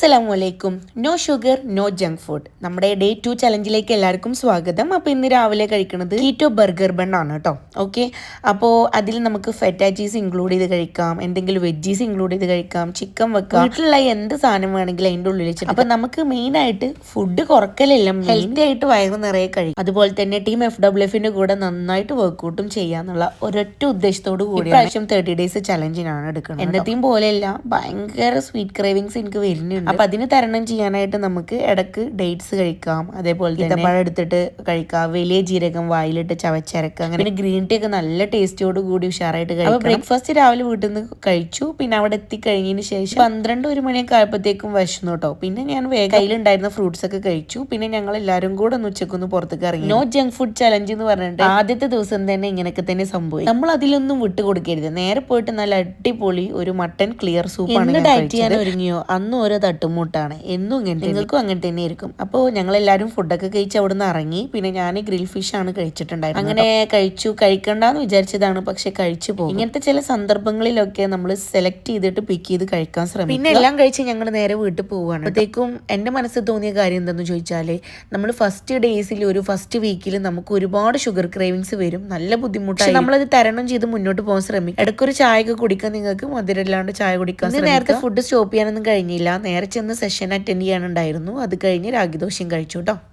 അസ്സലാമലൈക്കും no sugar no junk food. നമ്മുടെ day two ചലഞ്ചിലേക്ക് എല്ലാവർക്കും സ്വാഗതം. അപ്പോൾ ഇന്ന് രാവിലെ കഴിക്കുന്നത് കീറ്റോ ബർഗർ ബൺ ആണ് കേട്ടോ ഓക്കെ അപ്പോൾ അതിൽ നമുക്ക് ഫെറ്റാച്ചീസ് ഇൻക്ലൂഡ് ചെയ്ത് കഴിക്കാം. എന്തെങ്കിലും വെജീസ് ഇൻക്ലൂഡ് ചെയ്ത് കഴിക്കാം. ചിക്കൻ വെക്കാം. വീട്ടിലുള്ള എന്ത് സാധനം വേണമെങ്കിലും അതിന്റെ ഉള്ളിൽ വെച്ചിട്ട്. അപ്പോൾ നമുക്ക് മെയിനായിട്ട് ഫുഡ് കുറക്കലില്ല ഹെൽത്തി ആയിട്ട് വയറ് നിറയെ കഴിക്കും. അതുപോലെ തന്നെ ടീം എഫ് ഡബ്ല്യു എഫിന്റെ കൂടെ നന്നായിട്ട് വർക്കൗട്ടും ചെയ്യാന്നുള്ള ഒരൊറ്റ ഉദ്ദേശത്തോട് കൂടി പ്രാവശ്യം തേർട്ടി ഡേയ്സ് ചലഞ്ചിനാണ് എടുക്കുന്നത് എന്നത്തെയും പോലെയല്ല ഭയങ്കര സ്വീറ്റ് ക്രേവിങ്സ് എനിക്ക് വരുന്നുണ്ട്. അപ്പൊ അതിന് തരണം ചെയ്യാനായിട്ട് നമുക്ക് ഇടയ്ക്ക് ഡേറ്റ്സ് കഴിക്കാം. അതേപോലെ തന്നെ പഴം എടുത്തിട്ട് കഴിക്കാം. വലിയ ജീരകം വായിലിട്ട് ചവച്ചരക്കുക അങ്ങനെ പിന്നെ ഗ്രീൻ ടീ ഒക്കെ നല്ല ടേസ്റ്റോട് കൂടി ഉഷാറായിട്ട് കഴിക്കാം ബ്രേക്ക്ഫാസ്റ്റ് രാവിലെ വീട്ടിൽ നിന്ന് കഴിച്ചു. പിന്നെ അവിടെ എത്തിക്കഴിഞ്ഞതിന് ശേഷം പന്ത്രണ്ട് ഒരു മണിയൊക്കെ ആയപ്പോഴത്തേക്കും വിശന്നു കേട്ടോ പിന്നെ ഞാൻ വേഗം കയ്യിലുണ്ടായിരുന്ന ഫ്രൂട്ട്സ് ഒക്കെ കഴിച്ചു. പിന്നെ ഞങ്ങൾ എല്ലാവരും കൂടെ ഒന്ന് ഉച്ചക്കൊന്ന് പുറത്തേക്ക് ഇറങ്ങി. നോ ജങ്ക് ഫുഡ് ചലഞ്ച് എന്ന് പറഞ്ഞിട്ട് ആദ്യത്തെ ദിവസം തന്നെ ഇങ്ങനെയൊക്കെ തന്നെ സംഭവിക്കും നമ്മൾ അതിലൊന്നും വിട്ടു കൊടുക്കരുത്. നേരെ പോയിട്ട് നല്ല അടിപൊളി ഒരു മട്ടൻ ക്ലിയർ സൂപ്പ് ആണ് ഡയറ്റ് ചെയ്യാൻ ഒരുങ്ങിയോ? അന്ന് ഓരോ തട്ടുമുട്ടാണ്. എന്നും ഇങ്ങനെ നിങ്ങൾക്കും അങ്ങനെ തന്നെ ആയിരിക്കും. അപ്പോൾ ഞങ്ങൾ എല്ലാവരും ഫുഡൊക്കെ കഴിച്ച് അവിടെ നിന്ന് ഇറങ്ങി. പിന്നെ ഞാൻ ഗ്രിൽ ഫിഷ് ആണ് കഴിച്ചിട്ടുണ്ടായിരുന്നത്. അങ്ങനെ കഴിച്ചു. കഴിക്കണ്ടെന്ന് വിചാരിച്ചതാണ്. പക്ഷെ കഴിച്ചു പോകും. ഇങ്ങനത്തെ ചില സന്ദർഭങ്ങളിലൊക്കെ നമ്മൾ സെലക്ട് ചെയ്തിട്ട് പിക്ക് ചെയ്ത് കഴിക്കാൻ ശ്രമിക്കും പിന്നെ എല്ലാം കഴിച്ച് ഞങ്ങൾ നേരെ വീട്ടിൽ പോവുകയാണ് അപ്പോഴത്തേക്കും എന്റെ മനസ്സിൽ തോന്നിയ കാര്യം എന്തെന്ന് ചോദിച്ചാൽ നമ്മൾ ഫസ്റ്റ് ഡേയ്സിൽ ഒരു ഫസ്റ്റ് വീക്കിൽ നമുക്ക് ഒരുപാട് ഷുഗർ ക്രേവിങ്സ് വരും. നല്ല ബുദ്ധിമുട്ടാണ് നമ്മളത് തരണം ചെയ്ത് മുന്നോട്ട് പോകാൻ ശ്രമിക്കും. ഇടയ്ക്കൊരു ചായ ഒക്കെ കുടിക്കാൻ നിങ്ങൾക്ക് മധുരമില്ലാണ്ട് ചായ കുടിക്കാൻ നേരത്തെ ഫുഡ് സ്റ്റോപ്പ് ചെയ്യാനൊന്നും കഴിഞ്ഞില്ല. നേരെ ചെന്ന് സെഷൻ അറ്റൻഡ് ചെയ്യാനുണ്ടായിരുന്നു. അത് കഴിഞ്ഞ് രാഗിദോഷം കഴിച്ചു കേട്ടോ